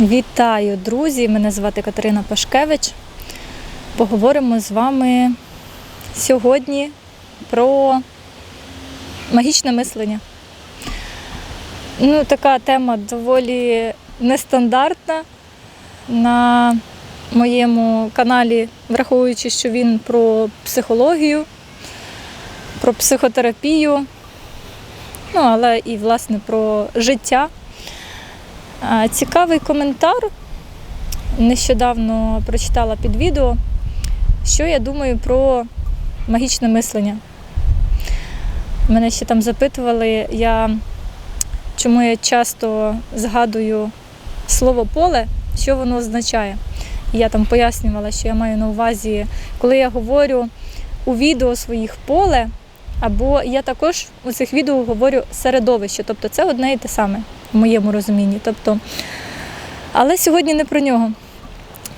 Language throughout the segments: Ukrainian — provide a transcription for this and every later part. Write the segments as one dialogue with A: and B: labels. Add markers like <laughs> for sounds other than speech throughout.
A: Вітаю, друзі! Мене звати Катерина Пашкевич. Поговоримо з вами сьогодні про магічне мислення. Ну, така тема доволі нестандартна на моєму каналі, враховуючи, що він про психологію, про психотерапію, ну, але і власне про життя. Цікавий коментар. Нещодавно прочитала під відео, що я думаю про магічне мислення. Мене ще там запитували, я, чому я часто згадую слово поле, що воно означає. Я там пояснювала, що я маю на увазі, коли я говорю у відео своїх поле, або я також у цих відео говорю середовище, тобто це одне і те саме в моєму розумінні. Тобто, але сьогодні не про нього.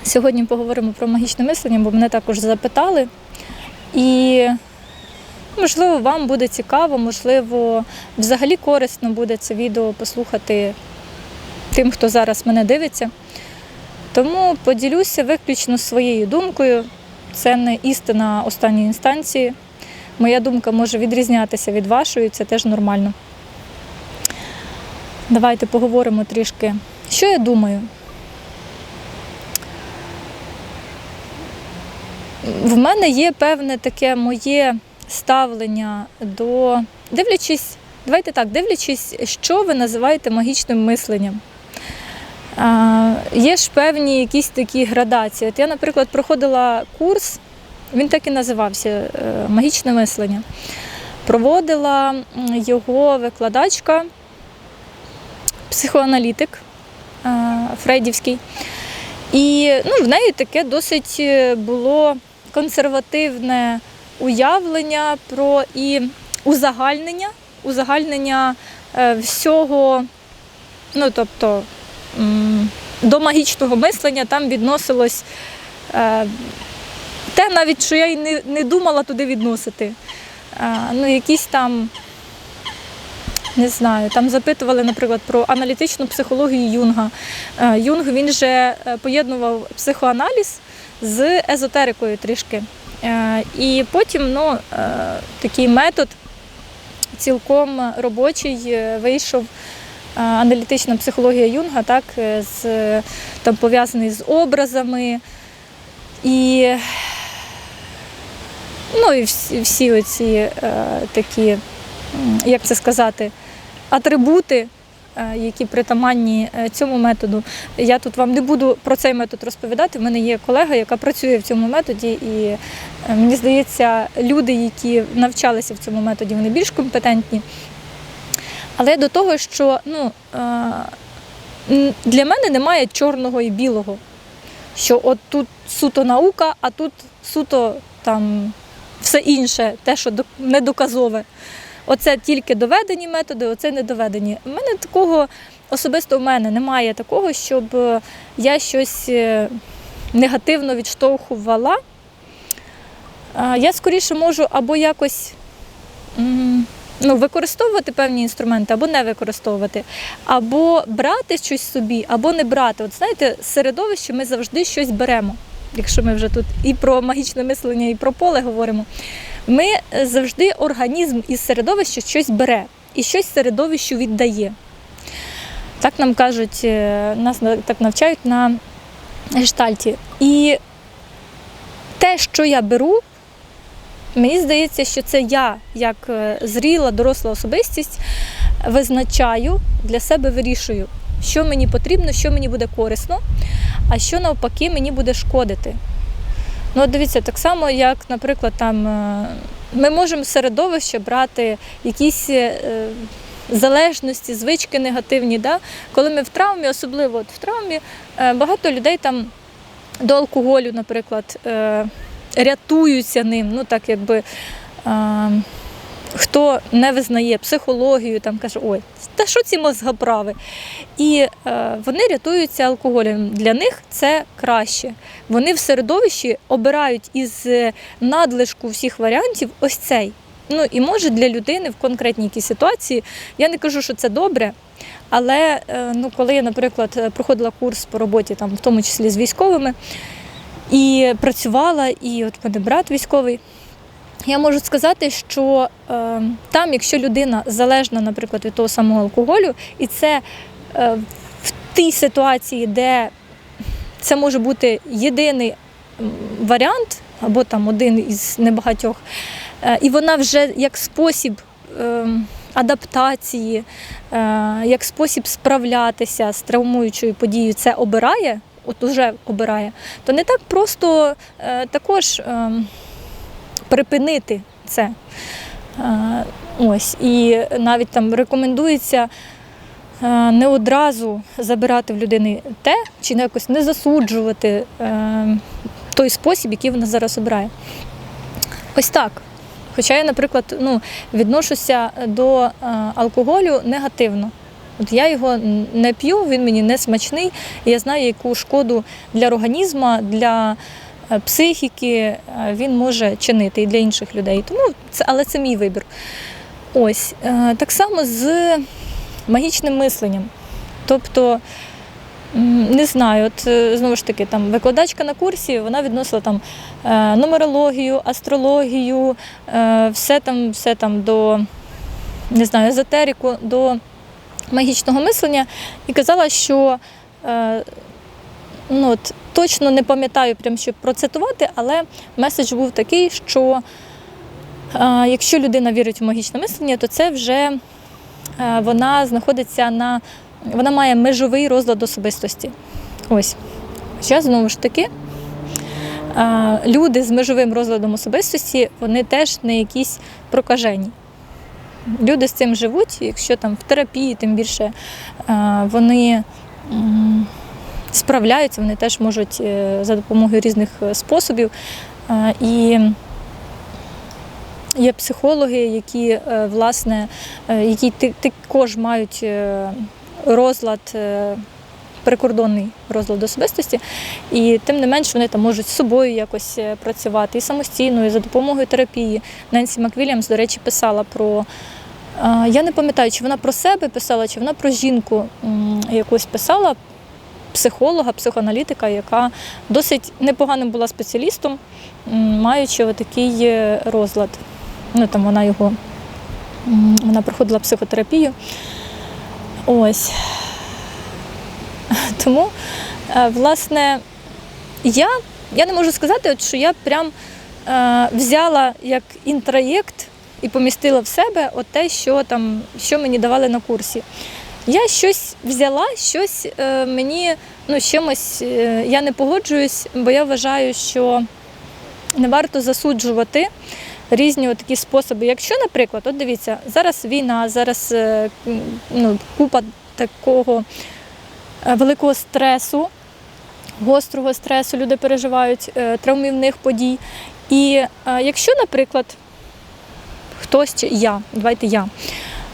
A: Сьогодні поговоримо про магічне мислення, бо мене також запитали. І можливо, вам буде цікаво, можливо, взагалі корисно буде це відео послухати тим, хто зараз мене дивиться. Тому поділюся виключно своєю думкою. Це не істина останньої інстанції. Моя думка може відрізнятися від вашої, це теж нормально. Давайте поговоримо трішки. Що я думаю? В мене є певне таке моє ставлення до. Дивлячись, давайте так, дивлячись, що ви називаєте магічним мисленням. А, Є ж певні якісь такі градації. От я, наприклад, проходила курс, він так і називався е, Магічне мислення. Проводила його викладачка, психоаналітик е, Фрейдівський. І ну, в неї таке досить е, було консервативне уявлення про і узагальнення, узагальнення е, всього, ну тобто до магічного мислення там відносилось те, навіть що я й не, думала туди відносити. Ну, якісь там не знаю, там запитували, наприклад, про аналітичну психологію Юнга. Е, Юнг він же е, поєднував психоаналіз з езотерикою трішки. Е, І потім ну, такий метод цілком робочий вийшов. Аналітична психологія Юнга, так, з, там пов'язаний з образами. І, ну, і всі, всі оці е, такі, як це сказати, атрибути, е, які притаманні е, цьому методу. Я тут вам не буду про цей метод розповідати. У мене є колега, яка працює в цьому методі, і е, мені здається, люди, які навчалися в цьому методі, вони більш компетентні. Але до того, що ну, для мене немає чорного і білого. Що от тут суто наука, а тут суто там все інше, те, що док- недоказове. Оце тільки доведені методи, оце не доведені. У мене такого особисто в мене немає такого, щоб е, я щось е, негативно відштовхувала. Я скоріше можу або якось ну, використовувати певні інструменти, або не використовувати, або брати щось собі, або не брати. От знаєте, з середовища ми завжди щось беремо. Якщо ми вже тут і про магічне мислення, і про поле говоримо, ми е, завжди організм із середовища щось бере і щось середовищу віддає. Так нам кажуть, е, нас так навчають на гештальті. І те, що я беру, мені здається, що це я, як е, зріла, доросла особистість, визначаю для себе вирішую, що мені потрібно, що мені буде корисно, а що навпаки мені буде шкодити. Ну, дивіться, так само, як, наприклад, там е, ми можемо середовище брати якісь е, залежності, звички негативні. Да? Коли ми в травмі, особливо от в травмі, е, багато людей там до алкоголю, наприклад, е, рятуються ним. Ну, так якби. Хто не визнає психологію, там каже, ой, та що ці мозгоправи? І е, вони рятуються алкоголем. Для них це краще. Вони в середовищі обирають із е, надлишку всіх варіантів ось цей. Ну і може для людини в конкретній якійсь ситуації, я не кажу, що це добре, Але е, ну, коли я, наприклад, е, проходила курс по роботі, там, в тому числі з військовими, і працювала, і от мене брат військовий. Я можу сказати, що е, там, якщо людина залежна, наприклад, від того самого алкоголю, і це е, в тій ситуації, де це може бути єдиний варіант, або там один із небагатьох, е, і вона вже як спосіб е, адаптації, як спосіб справлятися з травмуючою подією, це обирає, от уже обирає, то не так просто е, також. Припинити це. Ось. І навіть там рекомендується не одразу забирати в людини те, чи якось не засуджувати е, той спосіб, який вона зараз обирає. Ось так. Хоча я, наприклад, ну, відношуся до е, алкоголю негативно. От я його не п'ю, він мені не смачний, і я знаю, яку шкоду для організму, для психіки е, він може чинити і для інших людей. Тому це, але це мій вибір. Ось е, так само з магічним мисленням. Тобто, не знаю, от е, знову ж таки, там викладачка на курсі, вона відносила там е, нумерологію, астрологію, е, все там, все там до не знаю, езотерику, до магічного мислення і казала, що е, ну, от, точно не пам'ятаю, прям щоб процитувати, але меседж був такий, що е, якщо людина вірить в магічне мислення, то це вже е, вона знаходиться на вона має межовий розлад особистості. Ось. Хоча, знову ж таки, е, люди з межовим розладом особистості, вони теж не якісь прокажені. Люди з цим живуть, якщо там в терапії, тим більше е, вони справляються, вони теж можуть е, за допомогою різних е, способів. Е, І є психологи, які власне, які також мають розлад. Прикордонний розлад особистості, і тим не менш вони там можуть з собою якось працювати і самостійно, і за допомогою терапії. Ненсі Маквільямс, до речі, писала про Я не пам'ятаю, чи вона про себе писала, чи вона про жінку якусь писала, психолога, психоаналітика, яка досить непоганим була спеціалістом, маючи отакий е, розлад. Ну, там вона його вона проходила психотерапію. Ось. <laughs> Тому, е, власне, я, я не можу сказати, от, що я прям е, взяла як інтроєкт і помістила в себе от те, що там, що мені давали на курсі. Я щось взяла, щось е, мені ну, чимось е, я не погоджуюсь, бо я вважаю, що не варто засуджувати різні такі способи. Якщо, наприклад, от дивіться, зараз війна, зараз е, ну, купа такого великого стресу, гострого стресу люди переживають, травмівних подій. І якщо, наприклад, хтось чи я, давайте я.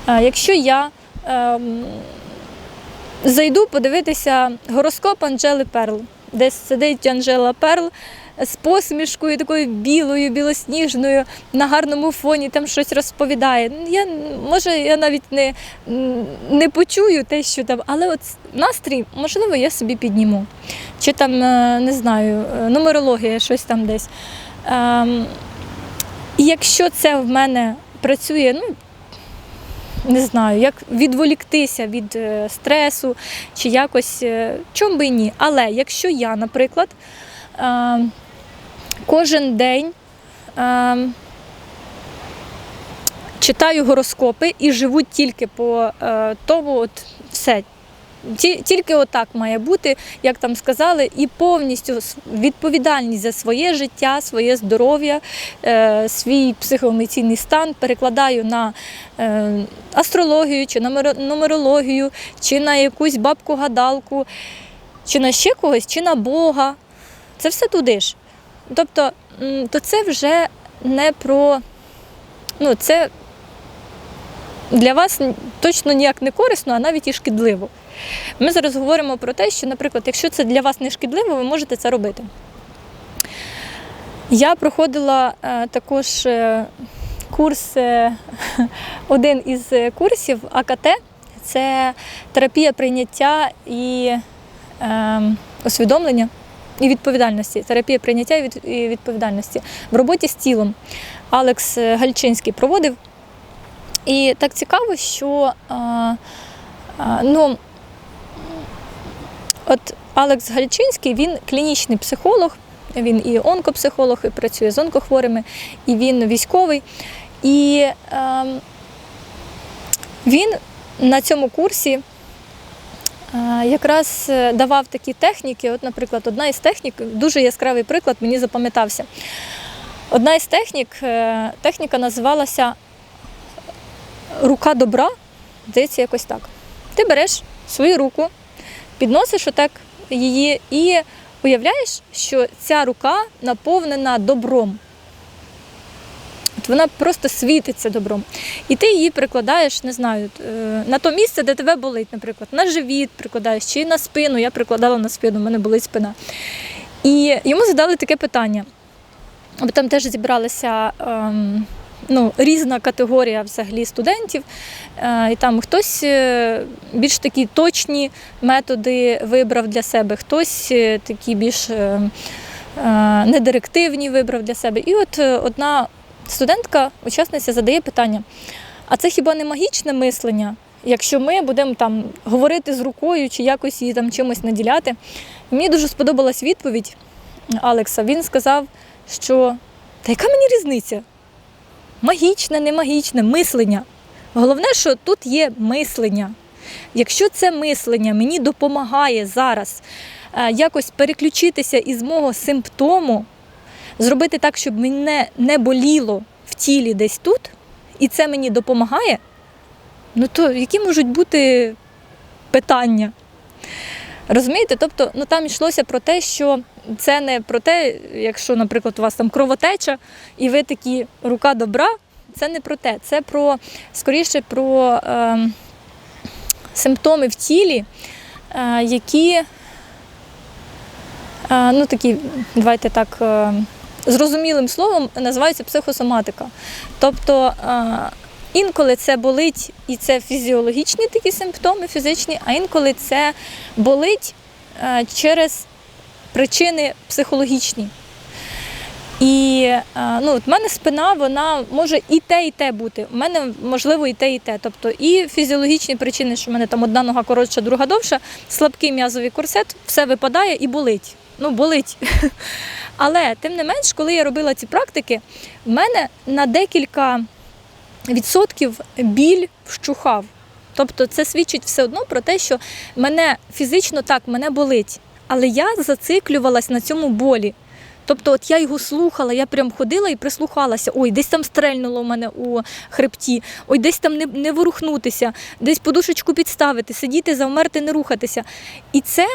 A: Якщо я зайду подивитися гороскоп Анжели Перл, десь сидить Анжела Перл з посмішкою такою білою, білосніжною, на гарному фоні там щось розповідає. Я, може, я навіть не, не почую те, що там, але от настрій, можливо, я собі підніму. Чи там, е, не знаю, е, нумерологія, щось там десь. Ем, і якщо це в мене працює, ну не знаю, як відволіктися від е, стресу чи якось, чому чом би ні. Але якщо я, наприклад, е, кожен день е, читаю гороскопи і живу тільки по е, тому, от все. Ті- Тільки отак має бути, як там сказали, і повністю відповідальність за своє життя, своє здоров'я, е, свій психоемоційний стан перекладаю на е, астрологію, чи на нумерологію, чи на якусь бабку-гадалку, чи на ще когось, чи на Бога. Це все туди ж. Тобто, то це вже не про. Ну, це для вас точно ніяк не корисно, а навіть і шкідливо. Ми зараз говоримо про те, що, наприклад, якщо це для вас не шкідливо, ви можете це робити. Я проходила е, також е, курс, е, <laughs> один із курсів АКТ, це терапія прийняття і усвідомлення і відповідальності. Терапія прийняття і відповідальності в роботі з тілом. Алекс Гальчинський проводив. І так цікаво, що ну, от Алекс Гальчинський він клінічний психолог, він і онкопсихолог, і працює з онкохворими, і він військовий. І е, він на цьому курсі е, якраз е, давав такі техніки. От, наприклад, одна із технік, дуже яскравий приклад, мені запам'ятався. Одна із технік, е, техніка називалася рука добра, здається, якось так. Ти береш свою руку, підносиш отак її і уявляєш, що ця рука наповнена добром. От вона просто світиться добром. І ти її прикладаєш, не знаю, е, на то місце, де тебе болить, наприклад, на живіт прикладаєш чи на спину. Я прикладала на спину, в мене болить спина. І йому задали таке питання. Бо там теж зібралася ем, ну, різна категорія взагалі студентів. Е, і там хтось е, більш такі точні методи вибрав для себе, хтось е, такі більш недирективні вибрав для себе. І от одна студентка, учасниця, задає питання: а це хіба не магічне мислення? Якщо ми будемо там говорити з рукою чи якось її там чимось наділяти. Мені дуже сподобалась відповідь Алекса. Він сказав, що та яка мені різниця? Магічне, не магічне, мислення. Головне, що тут є мислення. Якщо це мислення мені допомагає зараз е, якось переключитися із мого симптому, зробити так, щоб мене не боліло в тілі десь тут, і це мені допомагає, ну то які можуть бути питання? Розумієте? Тобто, ну там йшлося про те, що це не про те, якщо, наприклад, у вас там кровотеча, і ви такі рука добра, це не про те. Це про скоріше про е, симптоми в тілі, е, які е, ну такі, давайте так. Е, Зрозумілим словом називаються психосоматика. Тобто е, інколи це болить і це фізіологічні такі симптоми, фізичні, а інколи це болить е, через причини психологічні. І е, ну, от в мене спина, вона може і те, і те бути. У мене можливо і те, і те. Тобто і фізіологічні причини, що в мене там одна нога коротша, друга довша, слабкий м'язовий корсет, все випадає і болить. Ну, болить. <laughs> Але тим не менш, коли я робила ці практики, в мене на декілька відсотків біль вщухав. Тобто це свідчить все одно про те, що мене фізично так мене болить, але я зациклювалась на цьому болі. Тобто, от я його слухала, я прям ходила і прислухалася. Ой, десь там стрельнуло у мене у хребті, ой, десь там не, не ворухнутися, десь подушечку підставити, сидіти, завмерти, не рухатися. І це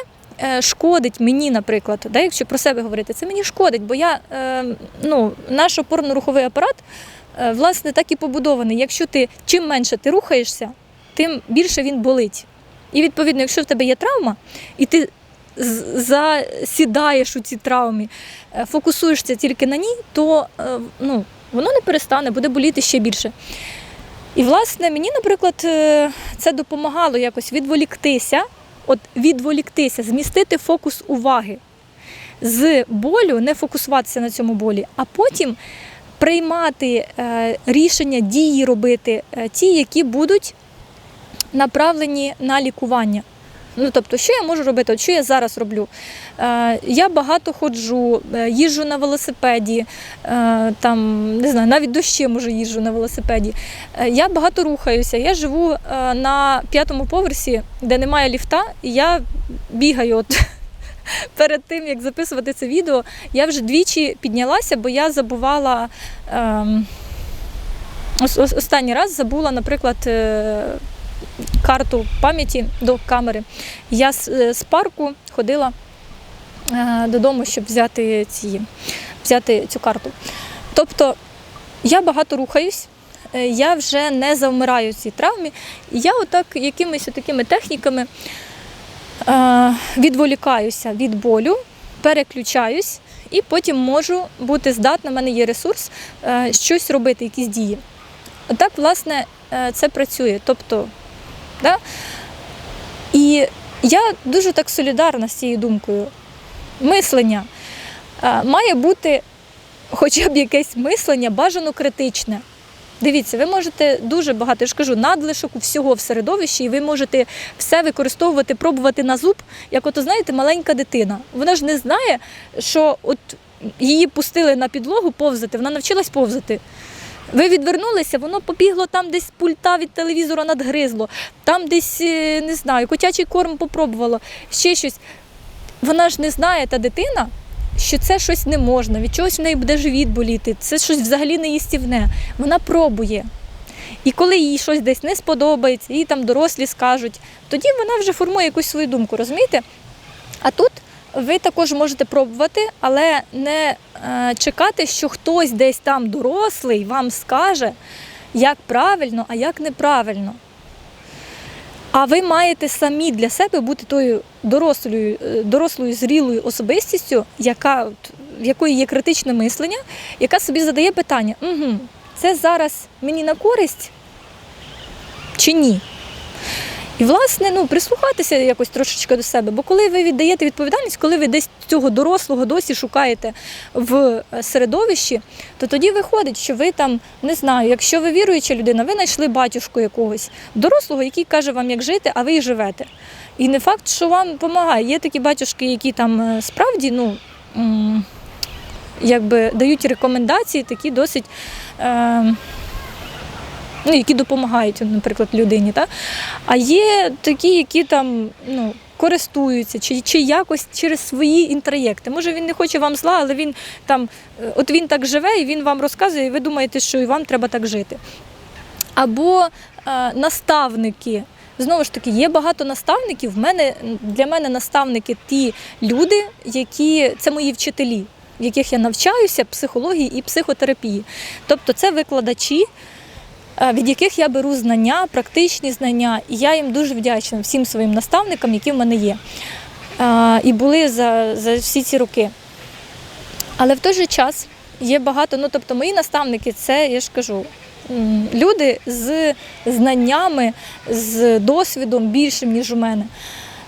A: е, шкодить мені, наприклад, да, якщо про себе говорити, це мені шкодить, бо я, е, ну, наш опорно-руховий апарат, власне, так і побудований. Якщо ти чим менше ти рухаєшся, тим більше він болить. І відповідно, якщо в тебе є травма, і ти засідаєш у цій травмі, е, фокусуєшся тільки на ній, то е, ну, воно не перестане, буде боліти ще більше. І, власне, мені, наприклад, е, це допомагало якось відволіктися, от відволіктися, змістити фокус уваги з болю, не фокусуватися на цьому болі, а потім приймати е, рішення, дії робити, е, ті, які будуть направлені на лікування. Ну, тобто, що я можу робити? От що я зараз роблю? Е, я багато ходжу, е, їжджу на велосипеді, е, там, не знаю, навіть дощі може їжджу на велосипеді. Е, я багато рухаюся. Я живу на п'ятому поверсі, де немає ліфта, і я бігаю. От. <laughs> Перед тим, як записувати це відео, я вже двічі піднялася, бо я забувала. Ем, ос- ос- останній раз забула, наприклад, е, карту пам'яті до камери. Я з, е, парку ходила е, додому, щоб взяти, ці, взяти цю карту. Тобто я багато рухаюсь, я вже не завмираю в цій травмі. І я отак якимись такими техніками відволікаюся від болю, переключаюсь і потім можу бути здатна, в мене є ресурс, е, щось робити, якісь дії. Отак, власне, е, це працює. Тобто Да? І я дуже так солідарна з цією думкою. Мислення е, має бути хоча б якесь мислення бажано критичне. Дивіться, ви можете дуже багато, я ж кажу, надлишок всього в середовищі, і ви можете все використовувати, пробувати на зуб, як ото, знаєте, маленька дитина. Вона ж не знає, що от її пустили на підлогу повзати, вона навчилась повзати. Ви відвернулися, воно побігло там десь пульта від телевізора надгризло, там десь, е, не знаю, котячий корм попробувало, ще щось. Вона ж не знає, та дитина, що це щось не можна, від чогось в неї буде живіт боліти, це щось взагалі не їстівне. Вона пробує. І коли їй щось десь не сподобається, їй там дорослі скажуть, тоді вона вже формує якусь свою думку, розумієте? А тут ви також можете пробувати, але не е, чекати, що хтось десь там дорослий вам скаже, як правильно, а як неправильно. А ви маєте самі для себе бути тою дорослою, е, дорослою зрілою особистістю, яка, в якої є критичне мислення, яка собі задає питання: угу, це зараз мені на користь чи ні? І, власне, ну, прислухатися якось трошечки до себе. Бо коли ви віддаєте відповідальність, коли ви десь цього дорослого досі шукаєте в е, середовищі, то тоді виходить, що ви там, не знаю, якщо ви віруюча людина, ви знайшли батюшку якогось дорослого, який каже вам, як жити, а ви й живете. І не факт, що вам допомагає. Є такі батюшки, які там е, справді, ну. Якби дають рекомендації, такі досить е, ну, які допомагають, наприклад, людині. Та? А є такі, які там ну, користуються, чи, чи якось через свої інтроєкти. Може, він не хоче вам зла, але він там, е, от він так живе, і він вам розказує, і ви думаєте, що і вам треба так жити. Або е, наставники. Знову ж таки, є багато наставників. В мене, для мене наставники ті люди, які це мої вчителі, в яких я навчаюся психології і психотерапії. Тобто це викладачі, від яких я беру знання, практичні знання, і я їм дуже вдячна всім своїм наставникам, які в мене є. Е, І були за, за всі ці роки. Але в той же час є багато, ну тобто мої наставники, це я ж кажу, люди з знаннями, з досвідом більшим, ніж у мене.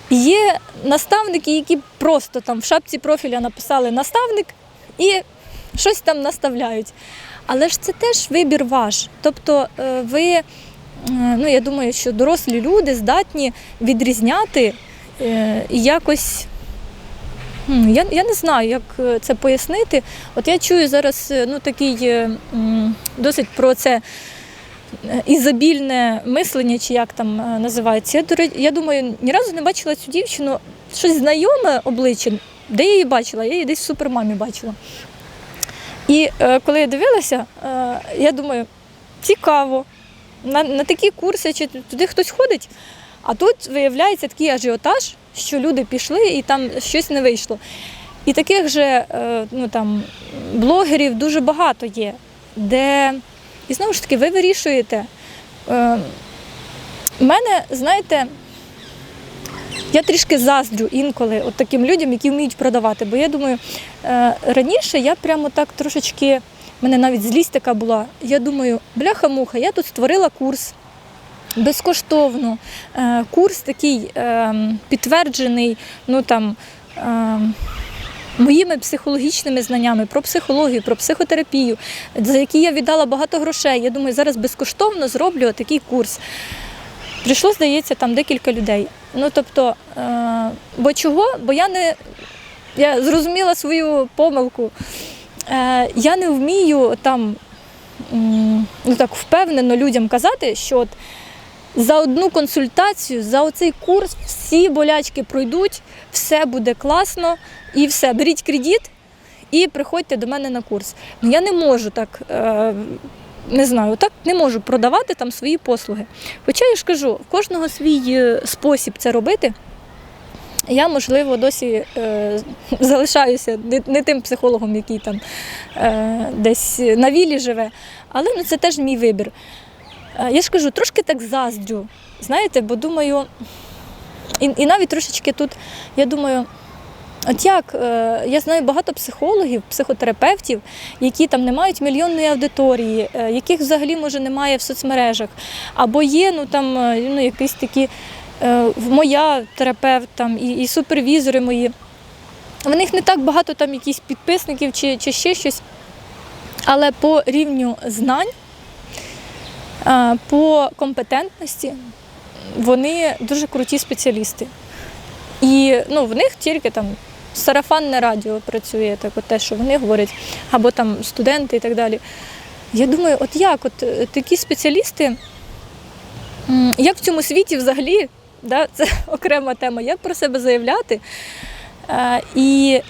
A: Є наставники, які просто там в шапці профіля написали наставник і щось там наставляють. Але ж це теж вибір ваш. Тобто е, ви, е, ну я думаю, що дорослі люди здатні відрізняти е, і якось. Я, я не знаю, як це пояснити. От я чую зараз ну, такий досить про це ізобільне мислення, чи як там називається. Я, я думаю, ні разу не бачила цю дівчину, щось знайоме обличчя, де я її бачила, я її десь в супермамі бачила. І е, коли я дивилася, е, я думаю, цікаво, на, на такі курси чи туди хтось ходить, а тут виявляється такий ажіотаж, що люди пішли і там щось не вийшло. І таких же е, ну, там, блогерів дуже багато є, де, і знову ж таки, ви вирішуєте. Е, У мене, знаєте, я трішки заздрю інколи от таким людям, які вміють продавати. Бо я думаю, е, раніше я прямо так трошечки, в мене навіть злість така була. Я думаю, бляха-муха, я тут створила курс безкоштовно. Е, Курс такий е, підтверджений, ну там. Моїми психологічними знаннями про психологію, про психотерапію, за які я віддала багато грошей. Я думаю, зараз безкоштовно зроблю такий курс. Прийшло, здається, там декілька людей. Ну тобто, е, бо чого? Бо я не я зрозуміла свою помилку. Е, я не вмію там ну так впевнено людям казати, що от за одну консультацію, за оцей курс всі болячки пройдуть, все буде класно і все. Беріть кредит і приходьте до мене на курс. Я не можу так. Не знаю, так не можу продавати там свої послуги. Хоча я ж кажу, в кожного свій е, спосіб це робити. Я, можливо, досі е, <laughs> залишаюся не, не тим психологом, який там е, десь на вілі живе, але ну, це теж мій вибір. Е, я ж кажу, трошки так заздрю, знаєте, бо думаю, і, і навіть трошечки тут, я думаю, От як е, я знаю багато психологів, психотерапевтів, які там не мають мільйонної аудиторії, е, яких взагалі може немає в соцмережах, або є ну там е, ну, якісь такі моя терапевт там і, і супервізори мої. В них не так багато там якісь підписників чи, чи ще щось. Але по рівню знань, по компетентності вони дуже круті спеціалісти. І ну, в них тільки там сарафанне радіо працює, так от те, що вони говорять, або там студенти і так далі. Я думаю, от як от е, такі спеціалісти, як в цьому світі взагалі, да, <laughs> це окрема тема, як про себе заявляти. Е, і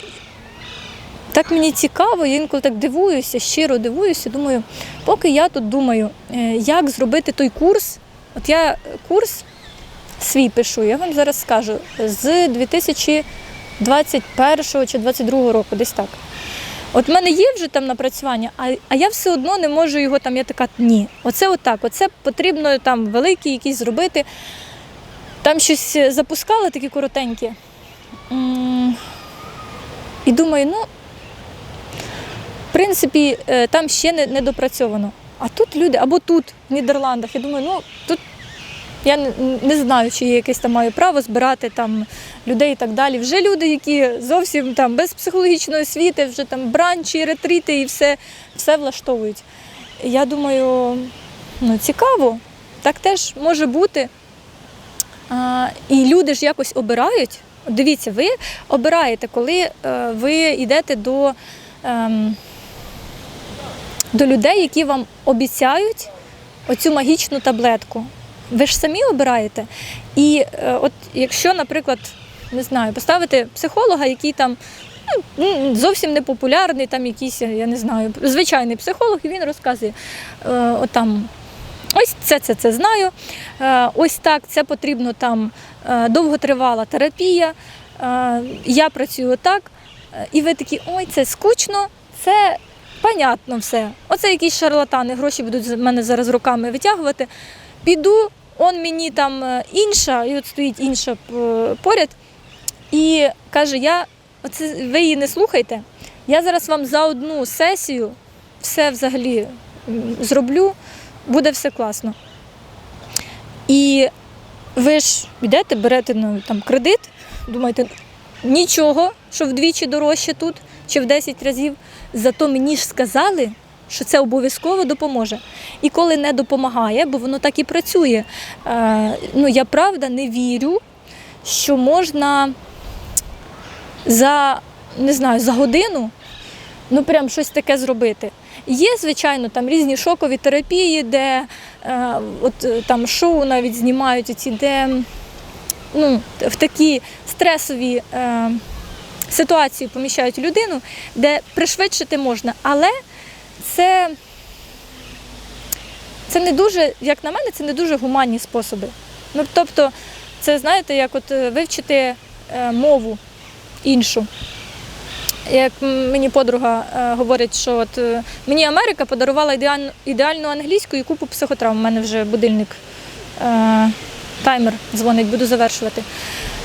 A: так мені цікаво, я інколи так дивуюся, щиро дивуюся, думаю, поки я тут думаю, е, як зробити той курс. От я курс свій пишу, я вам зараз скажу, з 2021 чи 2022 року, десь так. От в мене є вже там напрацювання, а, а я все одно не можу його там, я така, ні. Оце отак, оце потрібно там великий якийсь зробити. Там щось запускали такі коротенькі. І думаю, ну, в принципі, е, там ще не, не допрацьовано. А тут люди, або тут, в Нідерландах, я думаю, ну тут я не, знаю, чи я якесь там маю право збирати там людей і так далі. Вже люди, які зовсім там без психологічної освіти, вже там бранчі, ретріти і все, все влаштовують. Я думаю, ну цікаво, так теж може бути. А, і люди ж якось обирають. Дивіться, ви обираєте, коли е, ви йдете до, ем, до людей, які вам обіцяють оцю магічну таблетку. Ви ж самі обираєте. І е, от якщо, наприклад, не знаю, поставити психолога, який там ну, зовсім не популярний, там якийсь, я не знаю, звичайний психолог, і він розказує, е, от там, ось це, це, це знаю, е, ось так, це потрібно там довготривала терапія, я працюю так, і ви такі, ой, це скучно, це понятно все. Оце якісь шарлатани, гроші будуть з мене зараз руками витягувати. Піду, он мені там е, інша, і от стоїть інша е, поряд, і каже: я, оце, ви її не слухайте. Я зараз вам за одну сесію все взагалі зроблю, буде все класно. І ви ж йдете, берете ну, там, кредит, думаєте, нічого, що вдвічі дорожче тут чи в 10 разів. Зато мені ж сказали, що це обов'язково допоможе. І коли не допомагає, бо воно так і працює. Е, ну, я правда не вірю, що можна за, не знаю, за годину ну прям щось таке зробити. Є, звичайно, там різні шокові терапії, де е, от е, там шоу навіть знімають оці, де ну, в такі стресові е, ситуації поміщають людину, де пришвидшити можна, але це, це не дуже, як на мене, це не дуже гуманні способи. Ну, тобто, це знаєте, як от е, вивчити е, мову іншу. Як мені подруга е, говорить, що от мені Америка подарувала ідеальну, англійську і купу психотравм. У мене вже будильник, таймер дзвонить, буду завершувати.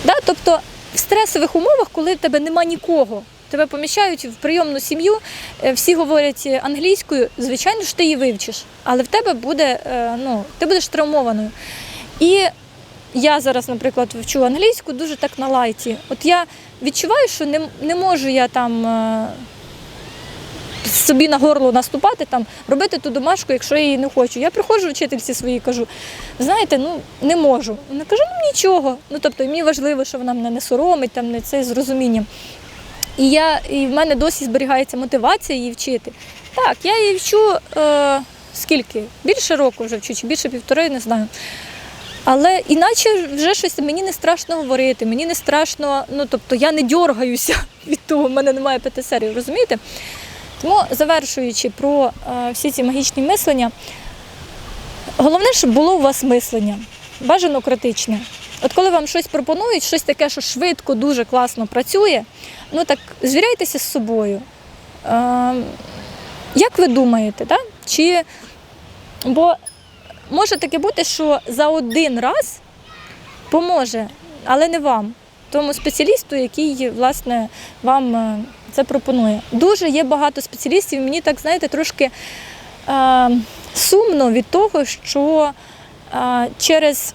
A: Да? Тобто в стресових умовах, коли в тебе нема нікого, тебе поміщають в прийомну сім'ю, е, всі говорять англійською, звичайно ж ти її вивчиш, але в тебе буде, е, ну, ти будеш травмованою. І я зараз, наприклад, вчу англійську дуже так на лайті. От я відчуваю, що не, не можу я там е, собі на горло наступати, там, робити ту домашку, якщо я її не хочу. Я приходжу вчительці своїй кажу, знаєте, ну не можу. Вона каже, ну нічого. Ну тобто мені важливо, що вона мене не соромить, там не це з розумінням. І я, і в мене досі зберігається мотивація її вчити. Так, я її вчу е, скільки? Більше року вже вчу, чи більше півтори, не знаю. Але іначе вже щось мені не страшно говорити, мені не страшно, ну тобто я не дьоргаюся <laughs> від того, в мене немає ПТСР, розумієте? Тому завершуючи про е, всі ці магічні мислення, головне, щоб було у вас мислення, бажано критичне. От коли вам щось пропонують, щось таке, що швидко, дуже класно працює, ну так звіряйтеся з собою. Е, як ви думаєте, да? чи бо може таке бути, що за один раз поможе, але не вам. тому спеціалісту, який власне вам е, це пропонує. Дуже є багато спеціалістів. Мені так знаєте, трошки е, сумно від того, що е, через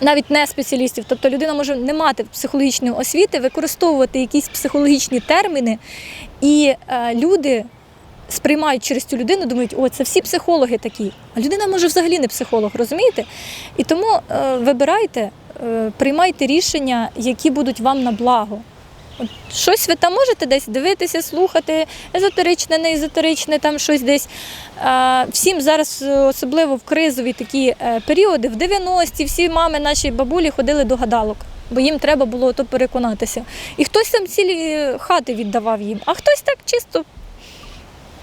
A: навіть не спеціалістів, тобто людина може не мати психологічної освіти, використовувати якісь психологічні терміни, і е, люди сприймають через цю людину, думають, о, це всі психологи такі. А людина може взагалі не психолог, розумієте? І тому е, вибирайте, е, приймайте рішення, які будуть вам на благо. Щось ви там можете десь дивитися, слухати, езотеричне, не езотеричне, там щось десь. Всім зараз, е, особливо в кризові такі е, періоди, в 90-ті всі мами, наші бабулі ходили до гадалок, бо їм треба було то переконатися. І хтось там цілі хати віддавав їм, а хтось так чисто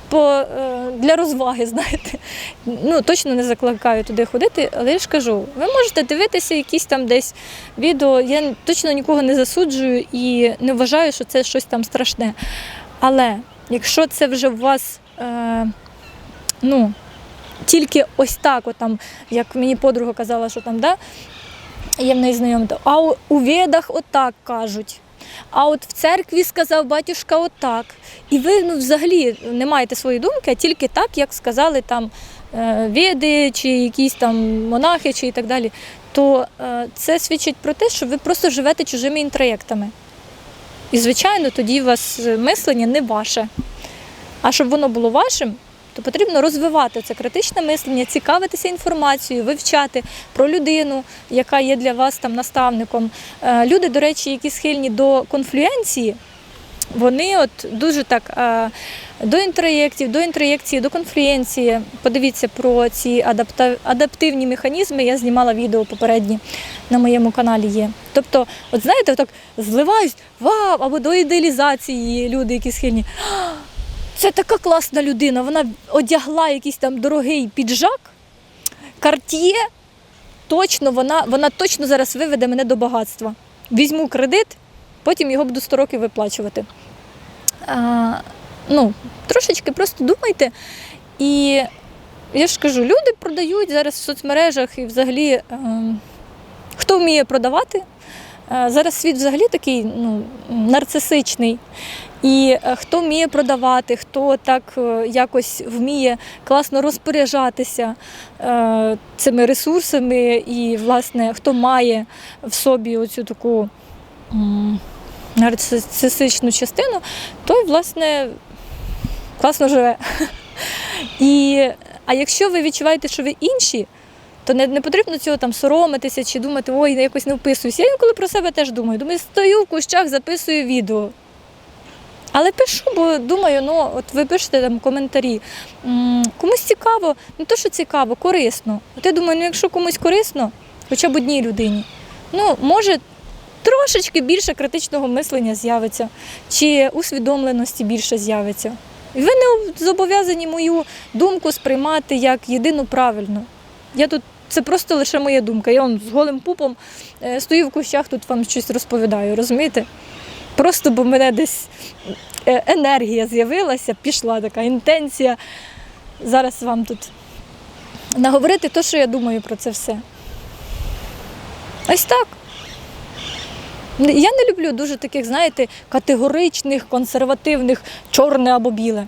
A: по, е, для розваги, <laughs> знаєте. Ну, точно не закликаю туди ходити, але я ж кажу, ви можете дивитися якісь там десь відео. Я точно нікого не засуджую і не вважаю, що це щось там страшне. Але якщо це вже у вас, е, ну, тільки ось так, от як мені подруга казала, що там, да, є в неї знайомі, а у, ведах отак кажуть. А от в церкві сказав батюшка отак. І ви ну, взагалі не маєте своєї думки, а тільки так, як сказали там е, веди, чи якісь там монахи, чи і так далі. То е, це свідчить про те, що ви просто живете чужими інтроєктами. І, звичайно, тоді у вас мислення не ваше. А щоб воно було вашим, то потрібно розвивати це критичне мислення, цікавитися інформацією, вивчати про людину, яка є для вас там наставником. Е, Люди, до речі, які схильні до конфлюенції, вони от дуже так е, до інтроєктів, до інтроєкції, до конфлюенції. Подивіться про ці адаптивні механізми. Я знімала відео попередні на моєму каналі є. Тобто, от знаєте, отак зливаюсь, вау, або до ідеалізації люди, які схильні. «А, Це така класна людина. Вона одягла якийсь там дорогий піджак, карт'є. Точно вона, вона точно зараз виведе мене до багатства. Візьму кредит, потім його буду 100 років виплачувати. А, ну, трошечки просто думайте. І я ж кажу, люди продають зараз в соцмережах і взагалі, е, хто вміє продавати. Е, Зараз світ взагалі такий ну, нарцисичний. І е, хто вміє продавати, хто так е, якось вміє класно розпоряджатися е, цими ресурсами, і, власне, хто має в собі оцю таку нарцисичну частину, той, власне, класно живе. І, а якщо ви відчуваєте, що ви інші, то не, не потрібно цього там соромитися чи думати, ой, якось не вписуюся. Я інколи про себе теж думаю. Думаю, стою в кущах, записую відео. Але пишу, бо думаю, ну от ви пишете там коментарі. Комусь цікаво, не то, що цікаво, корисно. От я думаю, ну якщо комусь корисно, хоча б одній людині, ну може трошечки більше критичного мислення з'явиться, чи усвідомленості більше з'явиться. Ви не зобов'язані мою думку сприймати як єдину правильну. Я тут це просто лише моя думка. Я вам з голим пупом е, стою в кущах, тут вам щось розповідаю, розумієте? Просто бо мене десь е, енергія з'явилася, пішла така інтенція. Зараз вам тут наговорити те, що я думаю про це все. Ось так. Я не люблю дуже таких, знаєте, категоричних, консервативних, чорне або біле.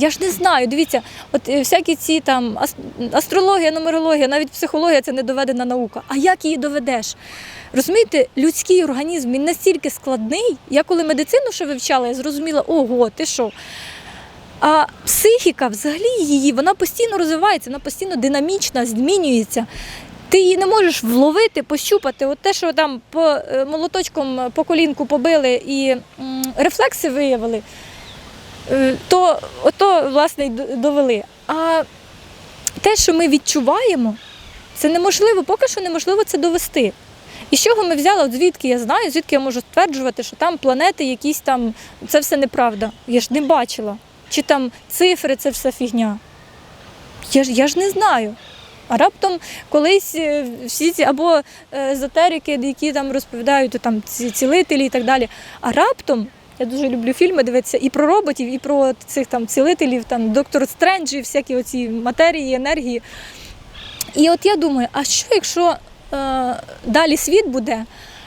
A: Я ж не знаю, дивіться, от е, всякі ці там астрологія, нумерологія, навіть психологія це не доведена наука. А як її доведеш? Розумієте, людський організм він настільки складний. Я коли медицину ще вивчала, я зрозуміла, ого, ти що? А психіка, взагалі її, вона постійно розвивається, вона постійно динамічна, змінюється. Ти її не можеш вловити, пощупати. От те, що там по е, молоточком по колінку побили і рефлекси виявили, то ото, власне, й довели. А те, що ми відчуваємо, це неможливо, поки що неможливо це довести. І з чого ми взяли? От звідки я знаю, звідки я можу стверджувати, що там планети якісь там, це все неправда. Я ж не бачила. Чи там цифри це все фігня. Я ж, я ж не знаю. А раптом колись е, всі ці або е, езотерики, які там розповідають, там ці цілителі і так далі. А раптом я дуже люблю фільми дивитися і про роботів, і про цих там цілителів, там доктор Стренджі, всякі оці матерії, енергії. І от я думаю, а що якщо е, далі світ буде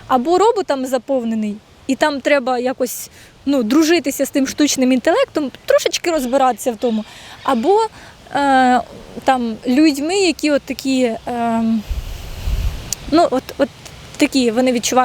A: або роботами заповнений, і там треба якось ну, дружитися з тим штучним інтелектом, трошечки розбиратися в тому, або е, там людьми, які от такі, е, ну от, от такі вони відчувають.